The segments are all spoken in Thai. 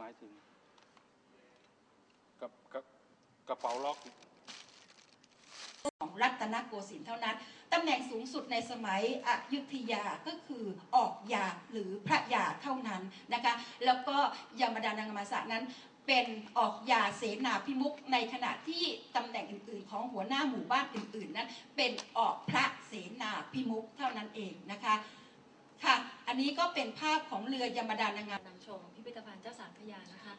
กหมายถึงกับกับกระเป๋าล็อกของรัตนโกสินทร์เท่านั้น ตำแหน่งสูงสุดในสมัยอยุธยาก็คือออกยาหรือพระยาเท่านั้นนะคะ แล้วก็ยมดานังมาสะนั้นเป็นออกยาเสนาพิมุกในขณะที่ตำแหน่งอื่น ๆ ของหัวหน้าหมู่บ้านอื่น ๆ นั้น เป็นออกพระเสนาพิมุกเท่านั้นเองนะคะ ค่ะ อันนี้ก็เป็นภาพของเรือยมดานังนำชม พิธภัณฑ์เจ้าสามพยานะคะ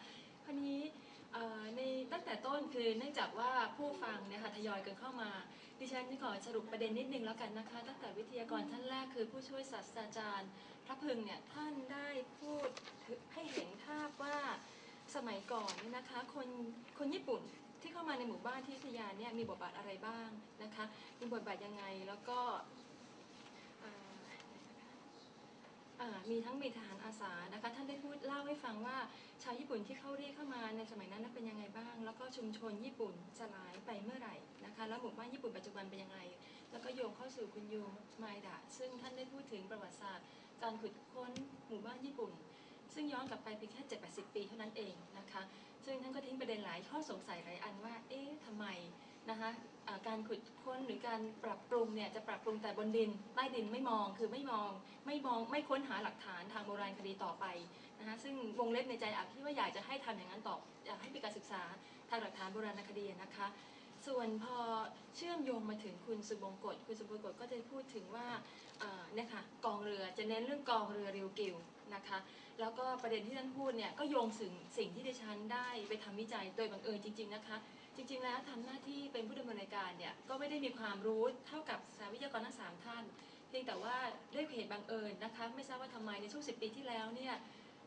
คราวนี้ในตั้งแต่ต้นคือเนื่องจากว่าผู้ฟังเนี่ยค่ะทยอยกันเข้ามา ดิฉันขอสรุปประเด็นนิดนึงแล้วกันนะคะ ตั้งแต่วิทยากรท่านแรกคือผู้ช่วยศาสตราจารย์ พระพึงเนี่ยท่านได้พูดให้เห็นภาพว่าสมัยก่อนเนี่ยนะคะคนคนญี่ปุ่นที่เข้ามาในหมู่บ้านที่อยุธยาเนี่ยมีบทบาทอะไรบ้างนะคะมีบทบาทยังไงแล้วก็เอ่อ อ่า มีทั้งมีทหารอาสานะคะท่านได้พูดเล่าให้ฟังว่าชาวญี่ปุ่นที่เข้าเรียกเข้ามาในสมัยนั้นนั้นเป็นยังไงบ้าง แล้วก็ชุมชนญี่ปุ่นสลายไปเมื่อไหร่นะคะแล้วหมู่บ้านญี่ปุ่นปัจจุบันเป็นยังไง แล้วก็โยงเข้าสู่คุณยูไมดะซึ่งท่านได้พูดถึงประวัติศาสตร์ การขุดค้นหมู่บ้านญี่ปุ่น ซึ่งย้อนกลับไปเพียงแค่7-80 ปีเท่านั้นเองนะคะซึ่งท่านก็ทิ้งประเด็นหลายข้อสงสัยหลายอันว่าเอ๊ะทำไม นะคะการขุดค้นหรือการปรับปรุงเนี่ยจะปรับปรุงแต่บนดินใต้ดินไม่มองคือไม่มองไม่มองไม่ค้นหาหลักฐานทางโบราณคดีต่อไปนะคะซึ่งวงเล็บในใจอักที่ว่าอยากจะให้ทำอย่างนั้นต่ออยากให้มีการศึกษาทางหลักฐานโบราณคดีนะคะ ส่วนพอเชื่อมโยงมาถึงคุณสุบงกฎคุณสุบงกฎก็จะพูดถึงว่าเนี่ยค่ะกองเรือจะเน้นเรื่องกองเรือเริวกิวนะคะแล้วก็ประเด็นที่ท่านพูดเนี่ยก็โยงถึงสิ่งที่ดิฉันได้ไปทำวิจัยโดยบังเอิญจริง ๆนะคะ จริงๆแล้วทำหน้าที่เป็นผู้ดำเนินรายการเนี่ยก็ไม่ได้มีความรู้เท่ากับสาวิทยากรทั้งสามท่าน เพียงแต่ว่าด้วยเหตุบังเอิญนะคะ ไม่ทราบว่าทำไมในช่วงสิปีที่แล้วเนี่ย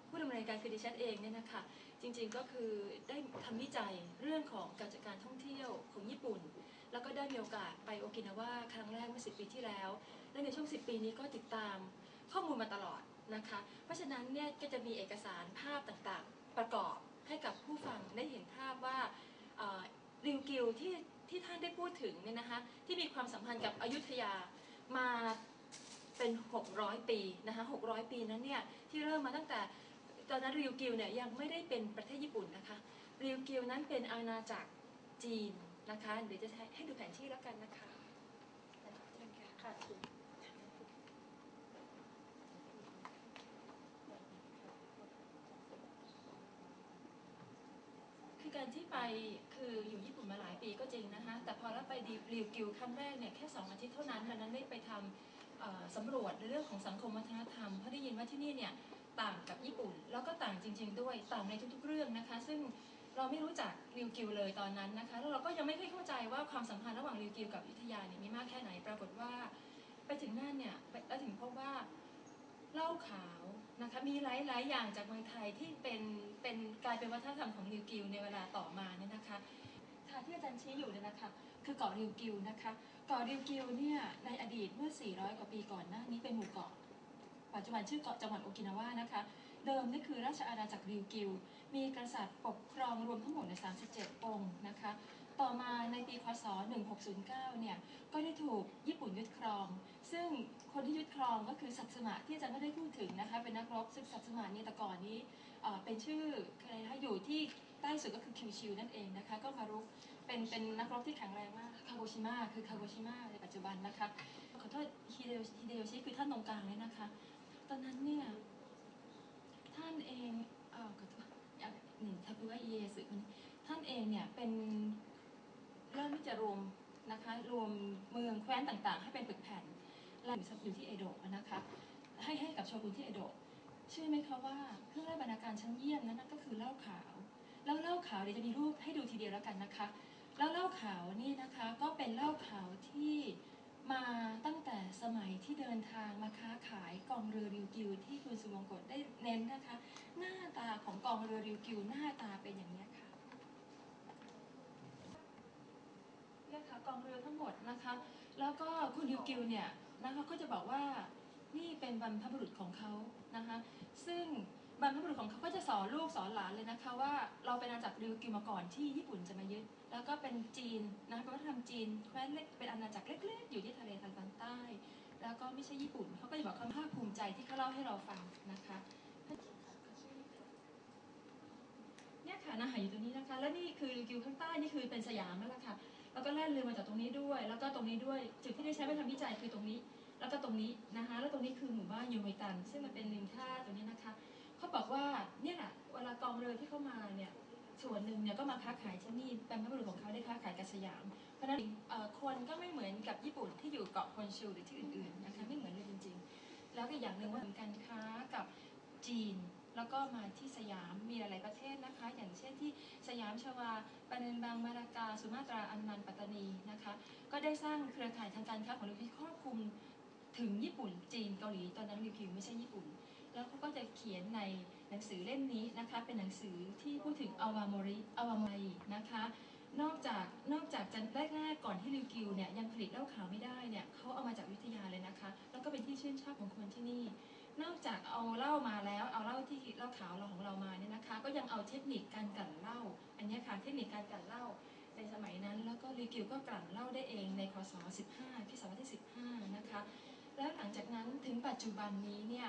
ผู้ดำเนินรายการคือดิฉันเองเนี่ยนะคะจริงๆก็คือได้ทำวิจัยเรื่องของการจัดการท่องเที่ยวของญี่ปุ่น แล้วก็ได้มีโอกาสไปโอกินาวาครั้งแรกเมื่อสิปีที่แล้ว และในช่วง 10 ปีนี้ก็ติดตามข้อมูลมาตลอดนะคะ เพราะฉะนั้นเนี่ยก็จะมีเอกสารภาพต่างๆ ประกอบให้กับผู้ฟังได้เห็นภาพว่าเอ่อ ริวกิวที่ที่ท่านได้พูดถึงเนี่ยนะคะที่มีความสัมพันธ์กับอยุธยามาเป็น 600 ปีนะคะ600 ปีนั้นเนี่ยที่เริ่มมาตั้งแต่ตอนนั้นริวกิวเนี่ยยังไม่ได้เป็นประเทศญี่ปุ่นนะคะริวกิวนั้นเป็นอาณาจักรจีนนะคะเดี๋ยวจะให้ให้ดูแผนที่แล้วกันนะคะเชิญค่ะค่ะคุณคือการที่ไป คืออยู่ญี่ปุ่นมาหลายปีก็จริงนะคะแต่พอแล้วไปดีริวกิวครั้งแรกเนี่ยแค่สองอาทิตย์เท่านั้นดังนั้นได้ไปทำเอ่อสำรวจในเรื่องของสังคมวัฒนธรรมเพราะได้ยินว่าที่นี่เนี่ยต่างกับญี่ปุ่น แล้วก็ต่างจริง ๆ ด้วยต่างในทุกๆเรื่องนะคะ ซึ่งเราไม่รู้จักริวกิวเลยตอนนั้นนะคะแล้วเราก็ยังไม่เคยเข้าใจว่าความสัมพันธ์ระหว่างริวกิวกับอยุธยาเนี่ยมีมากแค่ไหนปรากฏว่า ไปถึงนั่นเนี่ยไปแล้วถึงพบว่า เหล้าขาวนะคะมีหลายหลาย ๆ อย่างจากเมืองไทยที่เป็นเป็นกลายเป็นวัฒนธรรมของริวกิวในเวลาต่อมาเนี่ยนะคะค่ะที่อาจารย์ชี้อยู่เนี่ยนะคะคือเกาะริวกิวนะคะเกาะริวกิวเนี่ยในอดีตเมื่อ 400 กว่าปีก่อนหน้านี้เป็นหมู่เกาะปัจจุบันชื่อเกาะจังหวัดโอกินาวานะคะเดิมนี่คือราชอาณาจักรริวกิว มีกษัตริย์ปกครองรวมทั้งหมดใน 37 องค์นะคะ ต่อมาในปีคศ1609 เนี่ย ก็ได้ถูกญี่ปุ่นยึดครอง ซึ่งคนที่ยึดครองก็คือสัตสมะที่อาจารย์ไม่ได้พูดถึงนะคะ เป็นนักรบซึ่งสัตสมะนี่แต่ก่อนนี้เป็นชื่ออะไรนะคะอยู่ที่ใต้สุดก็คือคิวชิวนั่นเองนะคะ ก็มารุเป็นเป็นนักรบที่แข็งแรงมาก คาโกชิมะคือคาโกชิมะในปัจจุบันนะคะ ขอโทษฮิเดโยชิฮิเดโยชิคือท่านตรงกลางเลยนะคะ ตอนนั้นเนี่ยท่านเองเออขอโทษอะหนึ่งทาคุระอิเยสึคนนี้ท่านเองเนี่ยเป็น เริ่มที่จะรวมนะคะรวมเมืองแคว้นต่างๆ ให้เป็นปึกแผ่นและอยู่ที่เอโดะนะคะให้ให้กับโชกุนที่เอโดะเชื่อไหมคะว่าเครื่องราชบรรณาการชั้นเยี่ยมนั้นก็คือเหล้าขาว แล้วเหล้าขาวเดี๋ยวจะมีรูปให้ดูทีเดียวแล้วกันนะคะ แล้วเหล้าขาวนี่นะคะก็เป็นเหล้าขาวที่มาตั้งแต่สมัยที่เดินทางมาค้าขายกองเรือริวกิวที่คุณสุวงกฎได้เน้นนะคะ หน้าตาของกองเรือริวกิวหน้าตาเป็นอย่างนี้ค่ะเนี่ยค่ะ กองเรือทั้งหมดนะคะ แล้วก็คุณริวกิวเนี่ยนะคะก็จะบอกว่านี่เป็นบรรพบุรุษของเขานะคะ ซึ่งบรรพบุรุษของเขาก็จะสอนลูกสอนหลานเลยนะคะ ว่าเราเป็นอาณาจักรริวกิวมาก่อนที่ญี่ปุ่นจะมายึด แล้วก็เป็นจีนนะคะเป็นวัฒนธรรมจีนแคว้นเล็กเป็นอาณาจักรเล็กๆ อยู่ที่ทะเลทางตอนใต้ แล้วก็ไม่ใช่ญี่ปุ่นเขาก็จะบอกความภาคภูมิใจที่เขาเล่าให้เราฟังนะคะานอาหารอยู่ตรงนี้นะคะ และนี่คือริวกิวข้างใต้นี่คือเป็นสยามนั่นแหละค่ะ แล้วก็แล่นเรือมาจากตรงนี้ด้วย แล้วก็ตรงนี้ด้วย จุดที่ได้ใช้ไปทำวิจัยคือตรงนี้ แล้วก็ตรงนี้นะคะ แล้วตรงนี้คือหมู่บ้านยูเมตัน ซึ่งมันเป็นริมท่าตรงนี้นะคะ เขาบอกว่าเนี่ยแหละเวลากองเรือที่เข้ามาเนี่ย ส่วนหนึ่งเนี่ยก็มาค้าขายที่นี่บรรพบุรุษของเขาได้ค้าขายกับสยาม เพราะฉะนั้นคนก็ไม่เหมือนกับญี่ปุ่นที่อยู่เกาะฮอนชูหรือที่อื่นๆนะคะ ไม่เหมือนเลยจริง ๆ แล้วก็อย่างหนึ่งว่าการค้ากับจีน แล้วก็มาที่สยามมีหลาย ๆ ประเทศนะคะ อย่างเช่นที่สยามชวาปาเนนบางมาลากา สุมาตราอันมันปัตตานีนะคะ ก็ได้สร้างเครือข่ายทางการค้าของลิวที่ครอบคลุมถึงญี่ปุ่น จีนเกาหลีตอนนั้นลิวคิวไม่ใช่ญี่ปุ่น แล้วเขาก็จะเขียนในหนังสือเล่มนี้นะคะ เป็นหนังสือที่พูดถึงอาวามริอาวาไมนะคะนอกจากนอกจากจะแรกๆก่อนที่ริวกิวเนี่ยยังผลิตเหล้าขาวไม่ได้เนี่ยเขาเอามาจากอยุธยาเลยนะคะ แล้วก็เป็นที่ชื่นชอบของคนที่นี่ นอกจากเอาเหล้ามาแล้วเอาเหล้าที่เหล้าขาวเราของเรามาเนี่ยนะคะ ก็ยังเอาเทคนิคการกลั่นเหล้าอันนี้ค่ะเทคนิคการกลั่นเหล้าในสมัยนั้น แล้วก็ริวกิวก็กลั่นเหล้าได้เองในคศ15ที่ศตวรรษที่ 15 นะคะ แล้วหลังจากนั้นถึงปัจจุบันนี้เนี่ย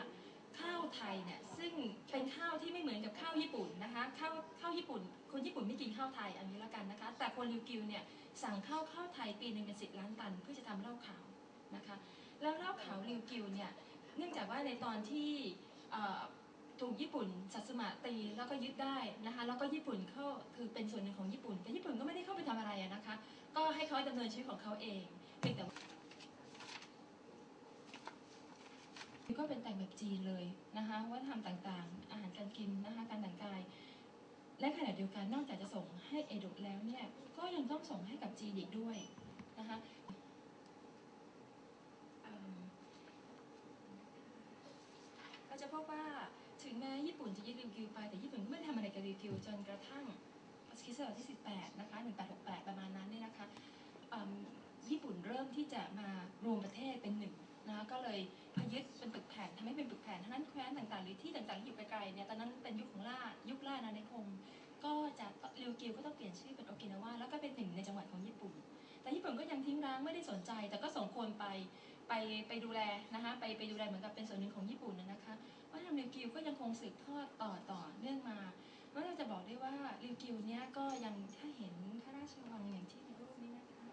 ข้าวไทยเนี่ยซึ่งเป็นข้าวที่ไม่เหมือนกับข้าวญี่ปุ่นนะคะข้าวข้าวญี่ปุ่น คนญี่ปุ่นไม่กินข้าวไทยอันนี้ละกันนะคะ แต่คนริวกิวเนี่ยสั่งข้าวข้าวไทยปีหนึ่งเป็นสิบล้านตัน เพื่อจะทำเหล้าขาวนะคะ แล้วเหล้าขาวริวกิวเนี่ย เนื่องจากว่าในตอนที่ถูกญี่ปุ่นสัตสมาตีแล้วก็ยึดได้นะคะแล้วก็ญี่ปุ่นเข้าคือเป็นส่วนหนึ่งของญี่ปุ่น แต่ญี่ปุ่นก็ไม่ได้เข้าไปทำอะไรนะคะ ก็ให้เขาดำเนินชีวิตของเขาเองเพียงแต่ก็เป็นแต่งแบบจีนเลยนะคะวัฒนธรรมต่างๆ อาหารการกินนะคะการแต่งกาย และขณะเดียวกันนอกจากจะส่งให้เอโดะแล้วเนี่ยก็ยังต้องส่งให้กับจีนอีกด้วยนะคะเอิ่มเราะว่าถึงแม้ญี่ปุ่นจะยึดริวกิวไปแต่ญี่ปุ่นก็ไม่ได้ทำอะไรกับริวกิวจนกระทั่งคริสตศตวรรษที่ 18 นะคะ 1868 ประมาณนั้นเนี่ยนะคะญี่ปุ่นเริ่มที่จะมารวมประเทศเป็นหนึ่งนะคะก็เลยพยึดเป็นปึกแผ่นทำให้เป็นปึกแผ่นทั้งนั้นแคว้นต่างๆหรือที่ต่างๆที่อยู่ไกลๆเนี่ยตอนนั้นเป็นยุคของล่ายุคล่าอาณานิคมก็จะริวกิวก็ต้องเปลี่ยนชื่อเป็นโอกินาวาแล้วก็เป็นหนึ่งในจังหวัดของญี่ปุ่น แต่ญี่ปุ่นก็ยังทิ้งร้างไม่ได้สนใจ แต่ก็ส่งคนไปไปไปดูแลนะคะไปไปดูแลเหมือนกับเป็นส่วนหนึ่งของญี่ปุ่นนะคะ วัฒนธรรมริวกิวก็ยังคงสืบทอดต่อต่อเนื่องมาว่าเราจะบอกได้ว่าริวกิวเนี่ยก็ยังถ้าเห็นพระราชวังอย่างที่ในรูปนี้นะคะ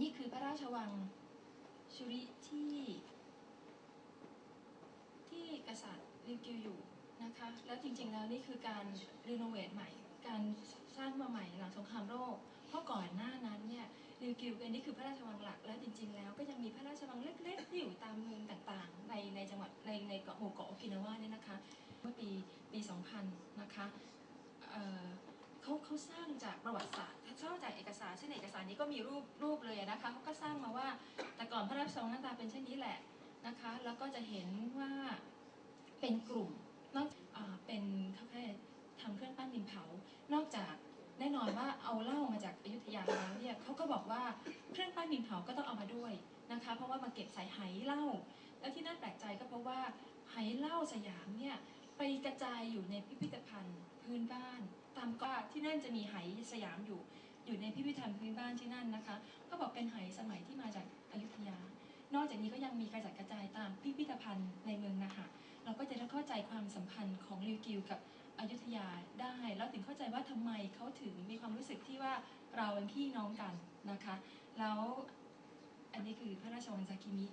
นี่คือพระราชวังชุริที่ที่กษัตริย์ริวกิวอยู่นะคะ แล้วจริงๆแล้วนี่คือการรีโนเวทใหม่ การสร้างมาใหม่หลังสงครามโลก เพราะก่อนหน้านั้นเนี่ย ริวกิวอันนี้คือพระราชวังหลัก แล้วจริง ๆ แล้วก็ยังมีพระราชวังเล็กๆที่อยู่ตามเมืองต่างๆ ในในจังหวัดในในเกาะหมู่เกาะโอกินาวาเนี่ยนะคะ เมื่อปีปี 2000 นะคะเเขาเขาสร้างจากประวัติศาสตร์สร้างจากเอกสารซึ่นเอกสารนี้ก็มีรูปรูปเลยนะคะเขาก็สร้างมาว่าแต่ก่อนพระราชวังหน้าตาเป็นเช่นนี้แหละนะคะ แล้วก็จะเห็นว่าเป็นกลุ่มนอกอเป็นเขาแค่ทำเครื่องปั้นดินเผานอกจาก แน่นอนว่าเอาเหล้ามาจากอยุธยาแล้วเนี่ยเขาก็บอกว่าเครื่องปั้นดินเผาก็ต้องเอามาด้วยนะคะ เพราะว่ามาเก็บใส่ไหเหล้าแล้วที่น่าแปลกใจก็เพราะว่าไหเหล้าสยามเนี่ยไปกระจายอยู่ในพิพิธภัณฑ์พื้นบ้าน ตามก็ที่นั่นจะมีไหสยามอยู่อยู่ในพิพิธภัณฑ์พื้นบ้านที่นั่นนะคะ ก็บอกเป็นไหสมัยที่มาจากอยุธยา นอกจากนี้ก็ยังมีกระจัดกระจายตามพิพิธภัณฑ์ในเมืองนาหะเราก็จะได้เข้าใจความสัมพันธ์ของริวกิวกับ อยุธยาได้แล้วถึงเข้าใจว่าทำไมเขาถึงมีความรู้สึกที่ว่าเราเป็นพี่น้องกันนะคะ แล้วอันนี้คือพระราชวังซากิมิ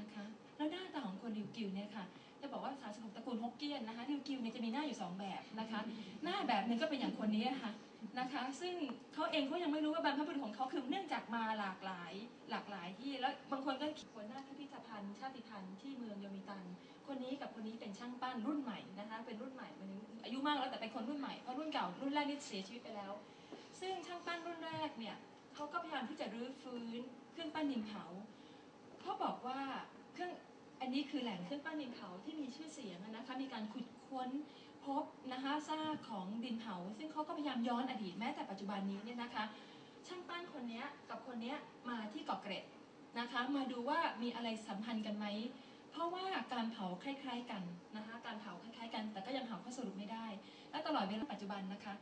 นะคะ แล้วหน้าตาของคนริวกิวเนี่ยค่ะจะบอกว่าสาสนุกตระกูลฮกเกี้ยนนะคะริวกิวเนี่ยจะมีหน้าอยู่สองแบบนะคะ หน้าแบบหนึ่งก็เป็นอย่างคนนี้ค่ะ นะคะ ซึ่งเขาเองเขายังไม่รู้ว่าบรรพบุรุษของเขาคือเนื่องจากมาหลากหลายหลากหลายที่ แล้วบางคนก็หัวหน้าพิพิธภัณฑ์ ชาติพันธุ์ที่เมืองโยมิตัน คนนี้กับคนนี้เป็นช่างปั้นรุ่นใหม่นะคะเป็นรุ่นใหม่มันอายุมากแล้วแต่เป็นคนรุ่นใหม่เพราะรุ่นเก่ารุ่นแรกนี่เสียชีวิตไปแล้ว ซึ่งช่างปั้นรุ่นแรกเนี่ยเขาก็พยายามที่จะรื้อฟื้นเครื่องปั้นดินเผาเขาบอกว่าเครื่องอันนี้คือแหล่งเครื่องปั้นดินเผาที่มีชื่อเสียงนะคะมีการขุดค้น พบนะคะซากของดินเผา ซึ่งเขาก็พยายามย้อนอดีตแม้แต่ปัจจุบันนี้เนี่ยนะคะ ช่างปั้นคนนี้กับคนนี้มาที่เกาะเกร็ดนะคะ มาดูว่ามีอะไรสัมพันธ์กันไหมเพราะว่าการเผาคล้าย ๆกันนะคะ การเผาคล้ายๆกัน แต่ก็ยังหาข้อสรุปไม่ได้ และตลอดเวลาปัจจุบันนะคะ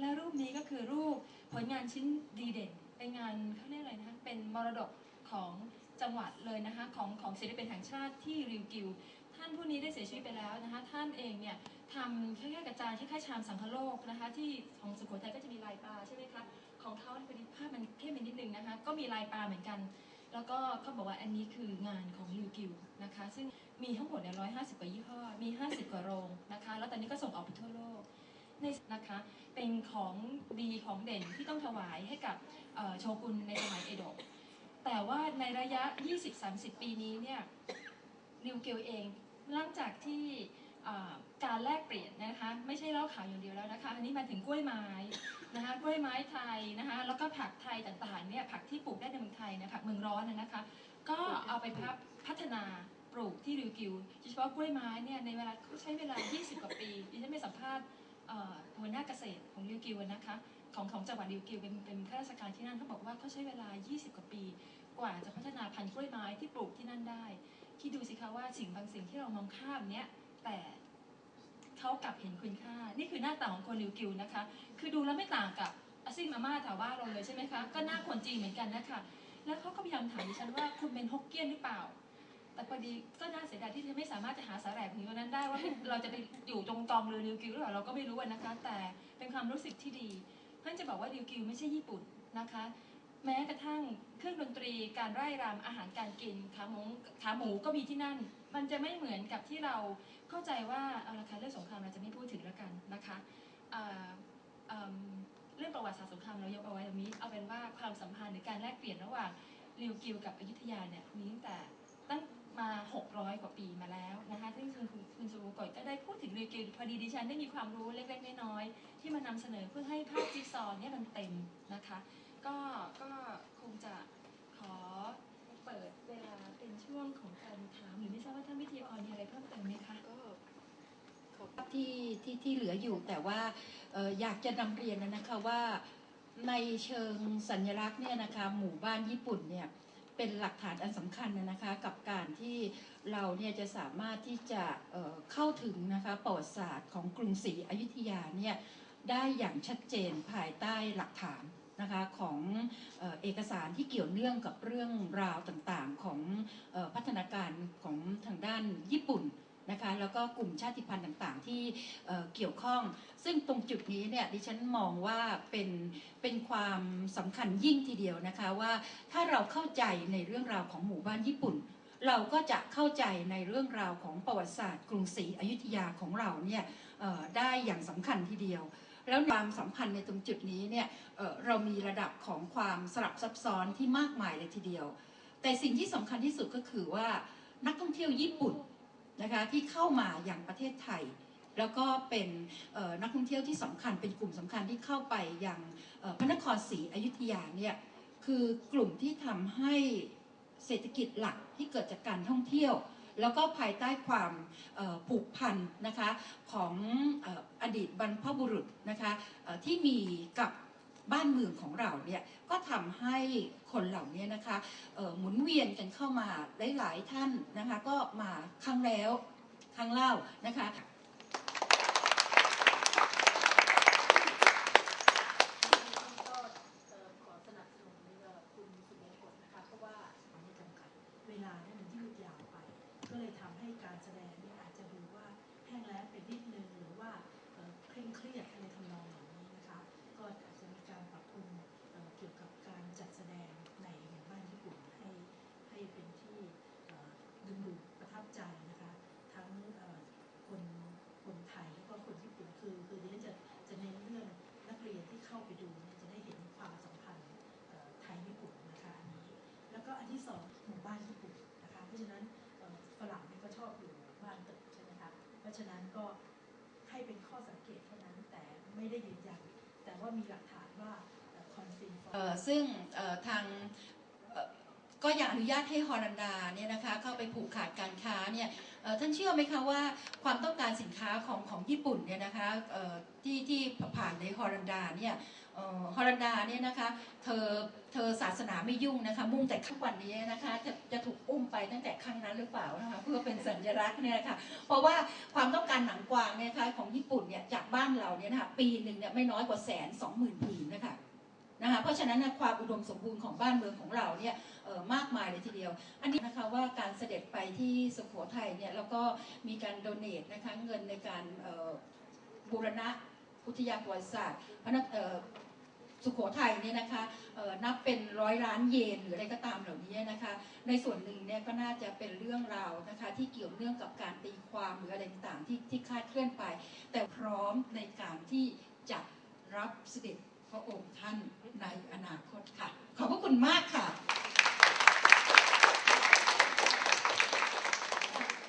และรูปนี้ก็คือรูปผลงานชิ้นดีเด่นเป็นงานเขาเรียกอะไรนะคะเป็นมรดกของจังหวัดเลยนะคะของของศิลปินแห่งชาติที่ริวกิว ท่านผู้นี้ได้เสียชีวิตไปแล้วนะคะ ท่านเองเนี่ยทำแคล้ายๆกระจายคล้ายชามสังคโลกนะคะ ที่ของสุโขทัยก็จะมีลายปลาใช่ไหมคะของเขานี่ยพอดีภาพมันเข้มไปนิดนึงนะคะ ก็มีลายปลาเหมือนกัน แล้วก็เขาบอกว่าอันนี้คืองานของลิวกิวนะคะ ซึ่งมีทั้งหมดเนี่ยร้อยห้าสิบกว่ายี่ห้อ มี50กว่าโรงนะคะ แล้วตอนนี้ก็ส่งออกไปทั่วโลกในนะคะเป็นของดีของเด่นที่ต้องถวายให้กับโชกุนในสมัยเอโดะแต่ว่าในระยะ 20-30 ปีนี้เนี่ยริวเกลเอง หลังจากที่การแลกเปลี่ยนนะคะไม่ใช่เล้าข่าวอย่างเดียวแล้วนะคะอันนี้มาถึงกล้วยไม้นะคะกล้วยไม้ไทยนะคะแล้วก็ผักไทยต่างๆเนี่ยผักที่ปลูกได้ในเมืองไทยนะผักเมืองร้อนนะคะก็เอาไปพับพัฒนาปลูกที่ริวกิวโดยเฉพาะกล้วยไม้เนี่ยในเวลาเขาใช้เวลา 20 กว่าปีดิฉันไปสัมภาษณ์หัวหน้าเกษตรของริวกิวนะคะของของจังหวัดริวกิวเป็นเป็นข้าราชการที่นั่นเขาบอกว่าเขาใช้เวลา 20 กว่าปี กว่าจะพัฒนาพันธุ์กล้วยไม้ที่ปลูกที่นั่นได้ คิดดูสิคะว่าสิ่งบางสิ่งที่เรามองข้ามเนี้ยแต่เขากลับเห็นคุณค่า นี่คือหน้าตาของคนริวกิวนะคะ คือดูแล้วไม่ต่างกับอาซิ่งมาม่าแถวบ้านเราเลยใช่ไหมคะ ก็หน้าคนจีนเหมือนกันนะคะแล้วเขาก็พยายามถามดิฉันว่าคุณเป็นฮกเกี้ยนหรือเปล่า แต่พอดีก็น่าเสียดายที่ไม่สามารถจะหาสาหร่ายถึงนนั้นได้ว่าเราจะไปอยู่ตรงกองเรือริวกิวหรือเปล่าเราก็ไม่รู้นะคะ แต่เป็นความรู้สึกที่ดี เพื่อนจะบอกว่าริวกิวไม่ใช่ญี่ปุ่นนะคะ แม้กระทั่งเครื่องดนตรีการไร่รำอาหารการกินขาหมูขาหมูก็มีที่นั่น มันจะไม่เหมือนกับที่เราเข้าใจว่าเอาละคะเรื่องสงครามเราจะไม่พูดถึงแล้วกันนะคะเรื่องประวัติศาสตร์สงครามเรายกเอาไว้ตรงนี้ เอาเป็นว่าความสัมพันธ์หรือการแลกเปลี่ยนระหว่างริวกิวกับอยุธยาเนี่ยมีตั้งแต่ตั้งมา 600 กว่าปีมาแล้วนะคะซึ่งคุณคุณสุโกยก็ได้พูดถึงริวกิวพอดีดิฉันได้มีความรู้เล็กๆน้อยๆที่มานำเสนอเพื่อให้ภาพจิ๊กซอว์เนี่ยมันเต็มนะคะ ก็ก็คงจะขอเปิดเวลาเป็นช่วงของการถามหรือไม่ทราบว่าท่านวิทยากรมีอะไรเพิ่มเติมไหมคะก็ที่ที่ที่เหลืออยู่แต่ว่าอออยากจะนำเรียนนะคะว่าในเชิงสัญลักษณ์เนี่ยนะคะหมู่บ้านญี่ปุ่นเนี่ยเป็นหลักฐานอันสำคัญนะคะกับการที่เราเนี่ยจะสามารถที่จะเเข้าถึงนะคะประวัติศาสตร์ของกรุงศรีอยุธยาเนี่ยได้อย่างชัดเจนภายใต้หลักฐาน นะคะของเอกสารที่เกี่ยวเนื่องกับเรื่องราวต่างๆ ของพัฒนาการของทางด้านญี่ปุ่นนะคะแล้วก็กลุ่มชาติพันธุ์ต่างๆ ที่เกี่ยวข้อง ซึ่งตรงจุดนี้เนี่ยดิฉันมองว่าเป็นเป็นความสำคัญยิ่งทีเดียวนะคะว่าถ้าเราเข้าใจในเรื่องราวของหมู่บ้านญี่ปุ่น เราก็จะเข้าใจในเรื่องราวของประวัติศาสตร์ กรุงศรีอยุธยาของเราเนี่ยได้อย่างสำคัญทีเดียว แล้วความสัมพันธ์ในตรงจุดนี้เนี่ยเเรามีระดับของความสลับซับซ้อนที่มากมายเลยทีเดียว แต่สิ่งที่สำคัญที่สุดก็คือว่านักท่องเที่ยวญี่ปุ่นนะคะที่เข้ามาอย่างประเทศไทย แล้วก็เป็นนักท่องเที่ยวที่สำคัญเป็นกลุ่มสำคัญที่เข้าไปอยังพระนครศรีอยุธยาเนี่ยคือกลุ่มที่ทำให้เศรษฐกิจหลักที่เกิดจากการท่องเที่ยว แล้วก็ภายใต้ความผูกพันนะคะของออดีตบรรพบุรุษนะคะที่มีกับบ้านเมืองของเราเนี่ยก็ทำให้คนเหล่านี้นะคะหมุนเวียนกันเข้ามาหลายๆท่านนะคะก็มาครั้งแล้วครั้งเล่านะคะ ก็เอ่อขอสนับสนุนเอ่อคุณสุเมกฎนะคะ เพราะว่า มันไม่จำกัดเวลาเนี่ยมันยืดยาวไป ก็เลยทำให้การแสดงเนี่ยอาจจะดูว่าแห้งแล้งไปนิดนึงหรือว่าเอ่อเคร่งเครียดอะไรทำนองอย่างนี้นะคะ ก็อาจจะมีการปรับปรุงเอ่อเกี่ยวกับการจัดแสดงในหมู่บ้านญี่ปุ่นให้ให้เป็นที่เอ่อดึงดูดประทับใจนะคะ ทั้งเอ่อคนคนไทยแล้วก็คนญี่ปุ่นคือคือดิฉันจะจะเน้นเรื่องนักเรียนที่เข้าไปดูเนี่ยจะได้เห็นความสัมพันธ์เอ่อไทยญี่ปุ่นนะคะอันนี้ แล้วก็อันที่สองหมู่บ้านญี่ปุ่นนะคะ เพราะฉะนั้นเอ่อฝรั่งเนี่ยก็ชอบอยู่บ้านตึกใช่ไหมคะ เพราะฉะนั้นก็ให้เป็นข้อสังเกตเท่านั้นแต่ไม่ได้ยืนยัน แต่ว่า มีหลักฐานว่าคอนซีนเอ่อซึ่งทางก็อก็ยังอนุญาตให้ฮอลันดาเนี่ยนะคะเข้าไปผูกขาดการค้าเนี่ยท่านเชื่อไหมคะว่าความต้องการสินค้าของของญี่ปุ่นเนี่ยนะคะที่ที่ผ่านในฮอลันดาเนี่ย ฮอลันดาเนี่ยนะคะเธอเธอศาสนาไม่ยุ่งนะคะมุ่งแต่ทุกวันนี้นะคะจะจะถูกอุ้มไปตั้งแต่ครั้งนั้นหรือเปล่านะคะเพื่อเป็นสัญลักษณ์เนี่ยนะคะเพราะว่าความต้องการหนังกวางเนี่ยนะคะของญี่ปุ่นเนี่ยจากบ้านเราเนี่ยนะคะปีหนึ่งเนี่ยไม่น้อยกว่าแสนสองหมื่นผืนนะคะนะคะเพราะฉะนั้นนะความอุดมสมบูรณ์ของบ้านเมืองของเราเนี่ยมากมายเลยทีเดียว อันนี้นะคะว่าการเสด็จไปที่สุโขทัยเนี่ยแล้วก็มีการโดเนทนะคะเงินในการบูรณะอุทยานประวัติศาสตร์พระนค สุโขทัยเนี่ยนะคะนับเป็นร้อยล้านเยนหรืออะไรก็ตามเหล่านี้นะคะ ในส่วนหนึ่งเนี่ยก็น่าจะเป็นเรื่องราวนะคะที่เกี่ยวเนื่องกับการตีความหรืออะไรต่างๆที่ที่คาดเคลื่อนไป แต่พร้อมในการที่จะรับเสด็จพระองค์ท่านในอนาคตค่ะ ขอบพระคุณมากค่ะ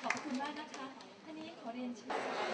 ขอบพระคุณมากนะคะท่านี้ขอเรียนเชิญ